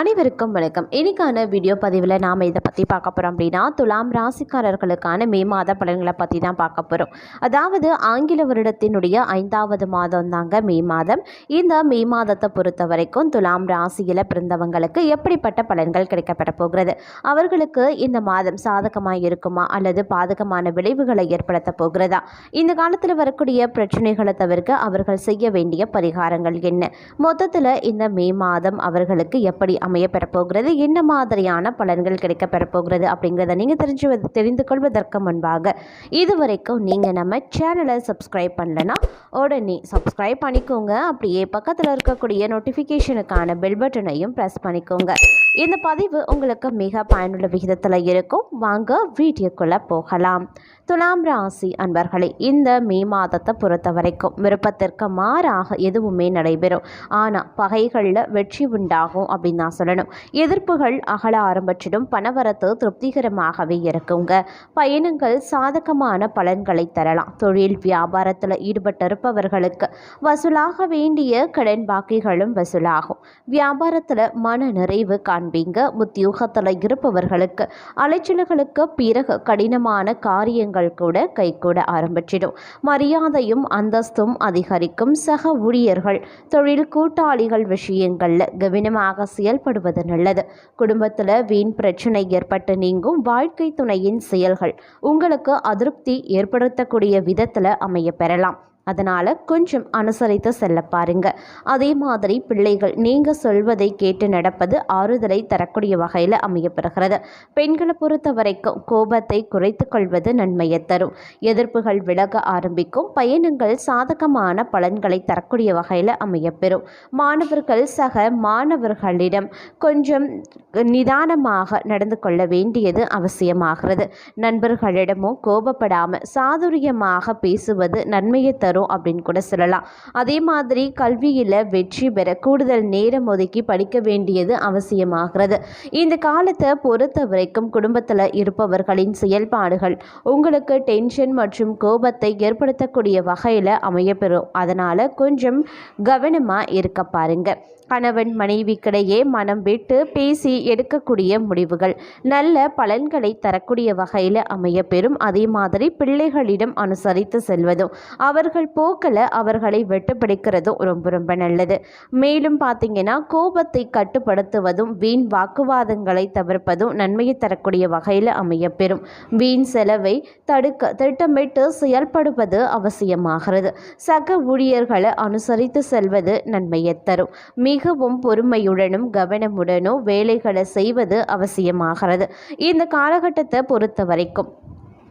அனைவருக்கும் வணக்கம். இன்னைக்கான வீடியோ பதிவில் நாம் இதை பற்றி பார்க்க போகிறோம் அப்படின்னா துலாம் ராசிக்காரர்களுக்கான மே மாத பலன்களை பற்றி தான் பார்க்க போகிறோம் அதாவது ஆங்கில வருடத்தினுடைய ஐந்தாவது மாதம் தாங்க மே மாதம். இந்த மே மாதத்தை பொறுத்த வரைக்கும் துலாம் ராசியில் பிறந்தவங்களுக்கு எப்படிப்பட்ட பலன்கள் கிடைக்கப்பட போகிறது? அவர்களுக்கு இந்த மாதம் சாதகமாக இருக்குமா? அல்லது பாதகமான விளைவுகளை ஏற்படுத்த போகிறதா? இந்த காலத்தில் வரக்கூடிய பிரச்சனைகளை தவிர்க்க அவர்கள் செய்ய வேண்டிய பரிகாரங்கள் என்ன? மொத்தத்தில் இந்த மே மாதம் அவர்களுக்கு எப்படி அமைய பெறப்போகிறது? என்ன மாதிரியான பலன்கள் கிடைக்க பெறப்போகிறது அப்படிங்கிறத நீங்கள் தெரிஞ்சு தெரிந்து கொள்வதற்கு முன்பாக இதுவரைக்கும் நீங்கள் நம்ம சேனலை சப்ஸ்கிரைப் பண்ணலன்னா உடனே சப்ஸ்கிரைப் பண்ணிக்கோங்க. அப்படியே பக்கத்தில் இருக்கக்கூடிய நோட்டிஃபிகேஷனுக்கான பெல் பட்டனையும் ப்ரெஸ் பண்ணிக்கோங்க. இந்த பதிவு உங்களுக்கு மிக பயனுள்ள விகிதத்தில் இருக்கும். வாங்க வீடியோக்குள்ளே போகலாம். துலாம் ராசி அன்பர்களே இந்த மே மாதத்தை பொறுத்த வரைக்கும் விருப்பத்திற்கு மாறாக எதுவுமே நடைபெறும். ஆனால் பகைகளில் வெற்றி உண்டாகும் அப்படின்னு நான் சொல்லணும். எதிர்ப்புகள் அகல ஆரம்பிச்சிடும். பணவரத்து திருப்திகரமாகவே இருக்குங்க. பயணங்கள் சாதகமான பலன்களை தரலாம். தொழில் வியாபாரத்தில் ஈடுபட்டிருப்பவர்களுக்கு வசூலாக வேண்டிய கடன் பாக்கிகளும் வசூலாகும். வியாபாரத்தில் மன நிறைவு காண்பீங்க உத்தியோகத்தில் இருப்பவர்களுக்கு அலைச்சல்களுக்கு பிறகு கடினமான காரியங்கள் கூட கைகூட ஆரம்பிச்சிடும். மரியாதையும் அந்தஸ்தும் அதிகரிக்கும். சக ஊழியர்கள் தொழில் கூட்டாளிகள் விஷயங்களில் கவனமாக செயல்படுவது நல்லது. குடும்பத்தில் வீண் பிரச்சனை ஏற்பட்டு நீங்கும் வாழ்க்கை துணையின் செயல்கள் உங்களுக்கு அதிருப்தி ஏற்படுத்தக்கூடிய விதத்தில் அமைய பெறலாம். அதனால் கொஞ்சம் அனுசரித்து செல்ல பாருங்க. அதே மாதிரி பிள்ளைகள் நீங்கள் சொல்வதை கேட்டு நடப்பது ஆறுதலை தரக்கூடிய வகையில் அமையப்பெறுகிறது. பெண்களை பொறுத்த வரைக்கும் கோபத்தை குறைத்து கொள்வது நன்மையை தரும். எதிர்ப்புகள் விலக ஆரம்பிக்கும். பயணங்கள் சாதகமான பலன்களை தரக்கூடிய வகையில் அமையப்பெறும். மாணவர்கள் சக மாணவர்களிடம் கொஞ்சம் நிதானமாக நடந்து கொள்ள வேண்டியது அவசியமாகிறது. நண்பர்களிடமும் கோபப்படாமல் சாதுரியமாக பேசுவது நன்மையை தரும். அப்படின்னு கூட சொல்லலாம். அதே மாதிரி கல்வியில் வெற்றி பெற கூடுதல் நேரம் ஒதுக்கி படிக்க வேண்டியது அவசியமாகிறது. இந்த காலத்தை பொறுத்த வரைக்கும் குடும்பத்தில் இருப்பவர்களின் செயல்பாடுகள் உங்களுக்கு டென்ஷன் மற்றும் கோபத்தை ஏற்படுத்தக்கூடிய வகையில் அமையப்பெறும். அதனால் கொஞ்சம் கவனமாக இருக்க பாருங்க. கணவன் மனைவிக்கிடையே மனம் விட்டு பேசி எடுக்கக்கூடிய முடிவுகள் நல்ல பலன்களை தரக்கூடிய வகையில் அமையப்பெறும். அதே மாதிரி பிள்ளைகளிடம் அனுசரித்து செல்வதும் அவர்கள் போக்கில் அவர்களை வெட்டுப்பிடிக்கிறதும் ரொம்ப ரொம்ப நல்லது. மேலும் பார்த்தீங்கன்னா கோபத்தை கட்டுப்படுத்துவதும் வீண் வாக்குவாதங்களை தவிர்ப்பதும் நன்மையை தரக்கூடிய வகையில் அமையப்பெறும். வீண் செலவை தடுக்க திட்டமிட்டு செயல்படுவது அவசியமாகிறது. சக ஊழியர்களை அனுசரித்து செல்வது நன்மையை தரும். மிகவும் பொறுமையுடனும் கவனமுடனும் வேலைகளை செய்வது அவசியமாகிறது. இந்த காலகட்டத்தை பொறுத்த வரைக்கும்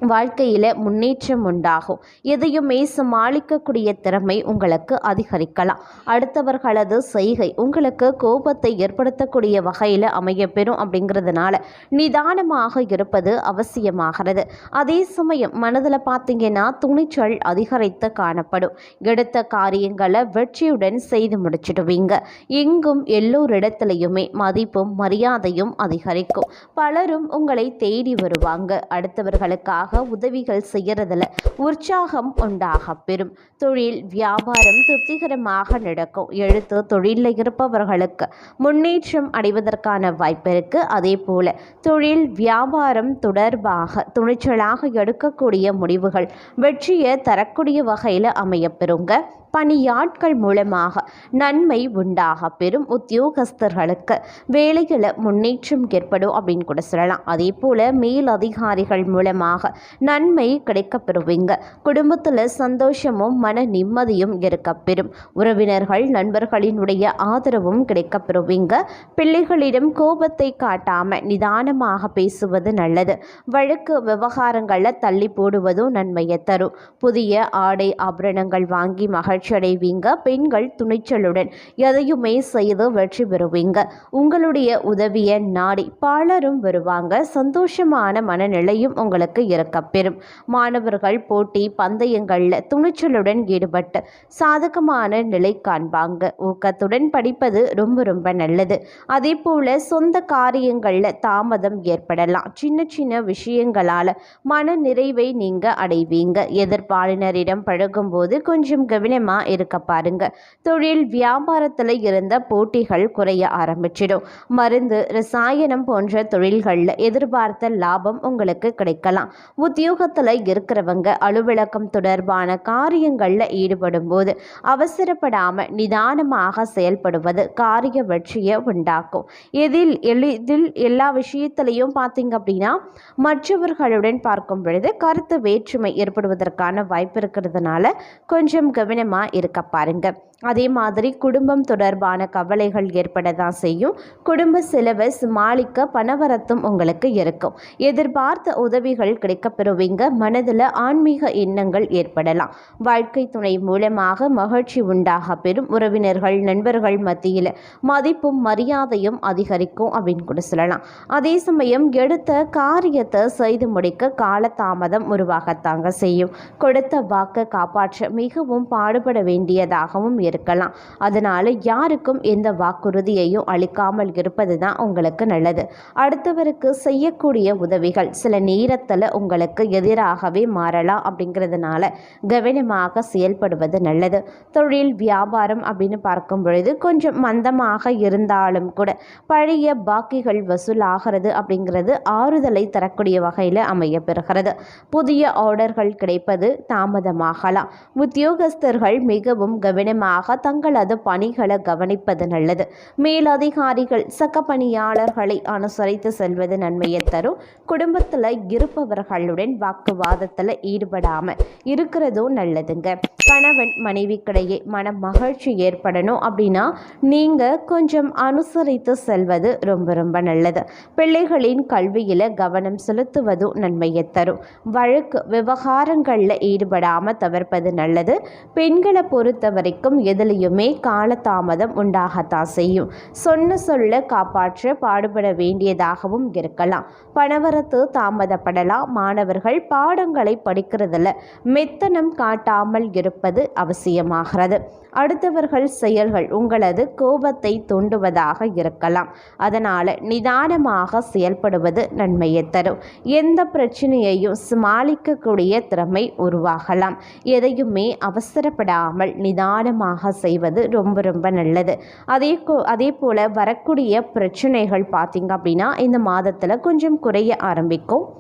வாழ்க்கையில் முன்னேற்றம் உண்டாகும். எதையுமே சமாளிக்கக்கூடிய திறமை உங்களுக்கு அதிகரிக்கலாம். அடுத்தவர்களது செய்கை உங்களுக்கு கோபத்தை ஏற்படுத்தக்கூடிய வகையில் அமையப்பெறும் அப்படிங்கிறதுனால நிதானமாக இருப்பது அவசியமாகிறது. அதே சமயம் மனதில் பார்த்தீங்கன்னா துணிச்சல் அதிகரித்து காணப்படும். எடுத்த காரியங்களை வெற்றியுடன் செய்து முடிச்சிடுவீங்க. எங்கும் எல்லோரிடத்துலையுமே மதிப்பும் மரியாதையும் அதிகரிக்கும். பலரும் உங்களை தேடி வருவாங்க. அடுத்தவர்களுக்காக உதவிகள் செய்யறதுல உற்சாகம் உண்டாக பெறும். தொழில் வியாபாரம் திருப்திகரமாக நடக்கும். எழுத்து தொழிலில் இருப்பவர்களுக்கு முன்னேற்றம் அடைவதற்கான வாய்ப்பு இருக்கு. அதே போல தொழில் வியாபாரம் தொடர்பாக துணிச்சலாக எடுக்கக்கூடிய முடிவுகள் வெற்றியை தரக்கூடிய வகையில் அமையப்பெறுங்க. பணியாட்கள் மூலமாக நன்மை உண்டாக பெறும். உத்தியோகஸ்தர்களுக்கு வேலையில் முன்னேற்றம் ஏற்படும் அப்படின்னு கூட சொல்லலாம். அதே போல் மேல் அதிகாரிகள் மூலமாக நன்மை கிடைக்க பெறுவீங்க குடும்பத்தில் சந்தோஷமும் மன நிம்மதியும் இருக்கப்பெறும். உறவினர்கள் நண்பர்களினுடைய ஆதரவும் கிடைக்க பெறுவீங்க பிள்ளைகளிடம் கோபத்தை காட்டாமல் நிதானமாக பேசுவது நல்லது. வழக்கு விவகாரங்களில் தள்ளி போடுவதும் நன்மையை தரும். புதிய ஆடை ஆபரணங்கள் வாங்கி மகிழ்ச்சி அடைவீங்க. பெண்கள் துணிச்சலுடன் எதையுமே செய்து வெற்றி பெறுவீங்க. உங்களுடைய உதவியை நாடி பலரும் வருவாங்க. சந்தோஷமான மனநிலையும் உங்களுக்கு இருக்கும் கப்பெறும் மாணவர்கள் போட்டி பந்தயங்களில் துணிச்சலுடன் ஈடுபட்டு சாதகமான நிலை காண்பாங்க. ஊக்கத்துடன் படிப்பது ரொம்ப ரொம்ப நல்லது. அதே போல் சொந்த காரியங்களில் தாமதம் ஏற்படலாம். சின்ன சின்ன விஷயங்களால் மன நிறைவை நீங்கள் அடைவீங்க. எதிர்ப்பாளினரிடம் பழகும்போது கொஞ்சம் கவனமாக இருக்க பாருங்க. தொழில் வியாபாரத்தில் இருந்த போட்டிகள் குறைய ஆரம்பிச்சிடும். மருந்து ரசாயனம் போன்ற தொழில்களில் எதிர்பார்த்த லாபம் உங்களுக்கு கிடைக்கலாம். உத்தியோகத்தில் இருக்கிறவங்க அலுவலகம் தொடர்பான காரியங்களில் ஈடுபடும் போது அவசரப்படாமல் நிதானமாக செயல்படுவது காரிய வெற்றியை உண்டாக்கும். எதில் எளிதில் எல்லா விஷயத்திலையும் பார்த்தீங்க அப்படின்னா மற்றவர்களுடன் பார்க்கும் பொழுது கருத்து வேற்றுமை ஏற்படுவதற்கான வாய்ப்பு இருக்கிறதுனால கொஞ்சம் கவனமாக இருக்க பாருங்கள் அதே மாதிரி குடும்பம் தொடர்பான கவலைகள் ஏற்பட தான் செய்யும். குடும்ப சிலபஸ் மாளிக்க பணவரத்தும் உங்களுக்கு இருக்கும். எதிர்பார்த்த உதவிகள் கிடைக்கப்பெறுவீங்க. மனதில் ஆன்மீக எண்ணங்கள் ஏற்படலாம். வாழ்க்கை துணை மூலமாக மகிழ்ச்சி உண்டாக பெறும். உறவினர்கள் நண்பர்கள் மத்தியில் மதிப்பும் மரியாதையும் அதிகரிக்கும் அப்படின்னு கூட சொல்லலாம். அதே சமயம் எடுத்த காரியத்தை செய்து முடிக்க காலதாமதம் உருவாகத்தாங்க செய்யும். கொடுத்த வாக்கை காப்பாற்ற மிகவும் பாடுபட வேண்டியதாகவும் இருக்கலாம். அதனால் யாருக்கும் எந்த வாக்குறுதியையும் அளிக்காமல் இருப்பது தான் உங்களுக்கு நல்லது. அடுத்தவருக்கு செய்யக்கூடிய உதவிகள் சில நேரத்தில் உங்களுக்கு எதிராகவே மாறலாம் அப்படிங்கிறதுனால கவனமாக செயல்படுவது நல்லது. தொழில் வியாபாரம் அப்படின்னு பார்க்கும் பொழுது கொஞ்சம் மந்தமாக இருந்தாலும் கூட பழைய பாக்கிகள் வசூலாகிறது அப்படிங்கிறது ஆறுதலை தரக்கூடிய வகையில் அமைய பெறுகிறது புதிய ஆர்டர்கள் கிடைப்பது தாமதமாகலாம். உத்தியோகஸ்தர்கள் மிகவும் கவனமாக தங்களது பணிகளை கவனிப்பது நல்லது. மேலதிகாரிகள் சக பணியாளர்களை அனுசரித்து செல்வது நன்மையை தரும். குடும்பத்தில் இருப்பவர்களுடன் வாக்குவாதத்தில் ஈடுபடாமல் இருக்கிறதும் நல்லதுங்க. கணவன் மனைவிக்கிடையே மன மகிழ்ச்சி ஏற்படணும் அப்படின்னா நீங்கள் கொஞ்சம் அனுசரித்து செல்வது ரொம்ப ரொம்ப நல்லது. பிள்ளைகளின் கல்வியில் கவனம் செலுத்துவதும் நன்மையை தரும். வழக்கு விவகாரங்களில் ஈடுபடாமல் தவிர்ப்பது நல்லது. பெண்களை பொறுத்த வரைக்கும் எதுலேயுமே காலதாமதம் உண்டாகத்தான் செய்யும். சொன்ன சொல்ல காப்பாற்ற பாடுபட வேண்டியதாகவும் இருக்கலாம். பணவரத்து தாமதப்படலாம். மாணவர்கள் பாடங்களை படிக்கிறதுல மெத்தனம் காட்டாமல் இருப்பது அவசியமாகிறது. அடுத்தவர்கள் செயல்கள் உங்களது கோபத்தை தூண்டுவதாக இருக்கலாம். அதனால் நிதானமாக செயல்படுவது நன்மையை தரும். எந்த பிரச்சனையையும் சமாளிக்கக்கூடிய திறமை உருவாகலாம். எதையுமே அவசரப்படாமல் நிதானமாக செய்வது ரொம்ப ரொம்ப நல்லது. அதே அதே போல் வரக்கூடிய பிரச்சனைகள் பார்த்திங்க அப்படின்னா இந்த மாதத்தில் கொஞ்சம் குறைய ஆரம்பிக்கும்.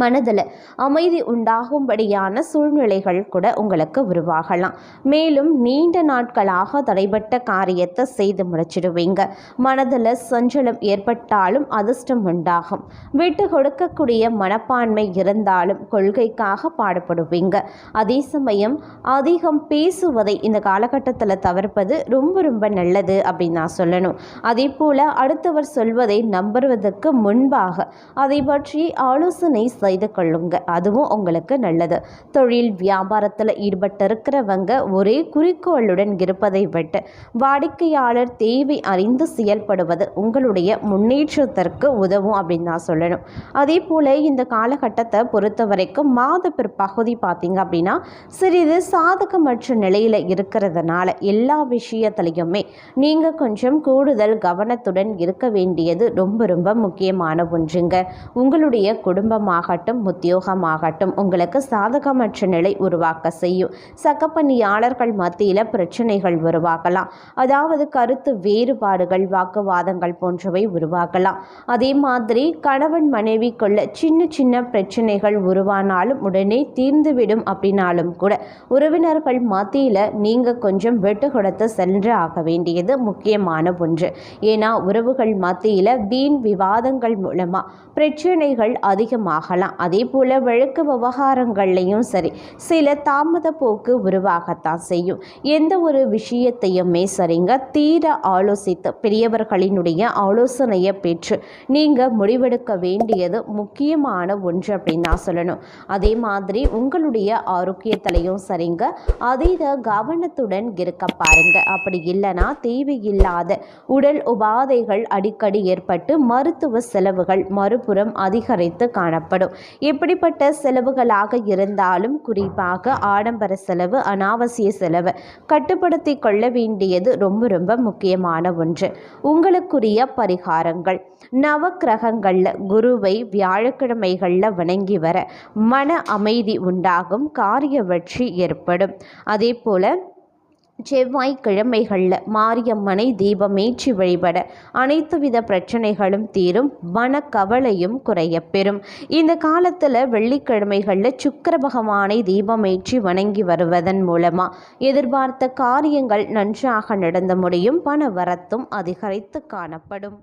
மனதில் அமைதி உண்டாகும்படியான சூழ்நிலைகள் கூட உங்களுக்கு உருவாகலாம். மேலும் நீண்ட நாட்களாக தடைபட்ட காரியத்தை செய்து முடிச்சிடுவீங்க. மனதில் சஞ்சலம் ஏற்பட்டாலும் அதிர்ஷ்டம் உண்டாகும். விட்டு கொடுக்கக்கூடிய மனப்பான்மை இருந்தாலும் கொள்கைக்காக பாடுபடுவீங்க. அதே சமயம் அதிகம் பேசுவதை இந்த காலகட்டத்தில் தவிர்ப்பது ரொம்ப ரொம்ப நல்லது அப்படின்னு நான் சொல்லணும். அதே போல் அடுத்தவர் சொல்வதை நம்புவதற்கு முன்பாக அதை பற்றி ஆலோசனை செய்து கொள்ளுங்க. அதுவும் உங்களுக்கு நல்லது. தொழில் வியாபாரத்தில் ஈடுபட்டிருக்கிறவங்க ஒரே குறிக்கோளுடன் இருப்பதை விட்டு வாடிக்கையாளர் தேவை அறிந்து செயல்படுவது உங்களுடைய முன்னேற்றத்திற்கு உதவும் அப்படின்னு நான் சொல்லணும். அதே போல் இந்த காலகட்டத்தை பொறுத்த வரைக்கும் மாத பிற்பகுதி பார்த்தீங்க அப்படின்னா சிறிது சாதகமற்ற நிலையில் இருக்கிறதுனால எல்லா விஷயத்துலையுமே நீங்கள் கொஞ்சம் கூடுதல் கவனத்துடன் இருக்க வேண்டியது ரொம்ப ரொம்ப முக்கியமான ஒன்றுங்க. உங்களுடைய குடும்பமாக குடும்பமாகட்டும் உத்தியோகமாகட்டும் உங்களுக்கு சாதகமற்ற நிலை உருவாக்க செய்யும். சக்கப்பணியாளர்கள் மத்தியில் பிரச்சனைகள் உருவாகலாம். அதாவது கருத்து வேறுபாடுகள் வாக்குவாதங்கள் போன்றவை உருவாகலாம். அதே மாதிரி கணவன் மனைவிக்குள்ள சின்ன சின்ன பிரச்சனைகள் உருவானாலும் உடனே தீர்ந்துவிடும் அப்படின்னாலும் கூட உறவினர்கள் மத்தியில் நீங்கள் கொஞ்சம் வெட்டு கொடுத்து சென்று ஆக வேண்டியது முக்கியமான ஒன்று. ஏன்னா உறவுகள் மத்தியில் வீண் விவாதங்கள் மூலமாக பிரச்சனைகள் அதிகமாகலாம் அதே போல் வழக்கு விவகாரங்கள்லையும் சரி சில தாமத போக்கு உருவாகத்தான் செய்யும். எந்த ஒரு விஷயத்தையுமே சரிங்க தீர ஆலோசித்து பெரியவர்களினுடைய ஆலோசனையை பெற்று நீங்கள் முடிவெடுக்க வேண்டியது முக்கியமான ஒன்று அப்படின்னு நான் சொல்லணும். அதே மாதிரி உங்களுடைய ஆரோக்கியத்திலையும் சரிங்க அதீத கவனத்துடன் இருக்க பாருங்க. அப்படி இல்லைன்னா தேவையில்லாத உடல் உபாதைகள் அடிக்கடி ஏற்பட்டு மருத்துவ செலவுகள் மறுபுறம் அதிகரித்து காணப்படும். ஏற்படும் எப்படிப்பட்ட செலவுகளாக இருந்தாலும் குறிப்பாக ஆடம்பர செலவு அனாவசிய செலவு கட்டுப்படுத்தி கொள்ள வேண்டியது ரொம்ப ரொம்ப முக்கியமான ஒன்று. உங்களுக்குரிய பரிகாரங்கள். நவக்கிரகங்களில் குருவை வியாழக்கிழமைகளில் வணங்கி வர மன அமைதி உண்டாகும் காரிய வெற்றி ஏற்படும். அதே போல் செவ்வாய்க்கிழமைகளில் மாரியம்மனை தீபமேற்றி வழிபட அனைத்து வித பிரச்சனைகளும் தீரும் மனக்கவலையும் குறையப்பெறும் இந்த காலத்தில் வெள்ளிக்கிழமைகளில் சுக்கர பகவானை தீபமேற்றி வணங்கி வருவதன் மூலமாக எதிர்பார்த்த காரியங்கள் நன்றாக நடந்து முடியும் பண வரத்தும் அதிகரித்து காணப்படும்.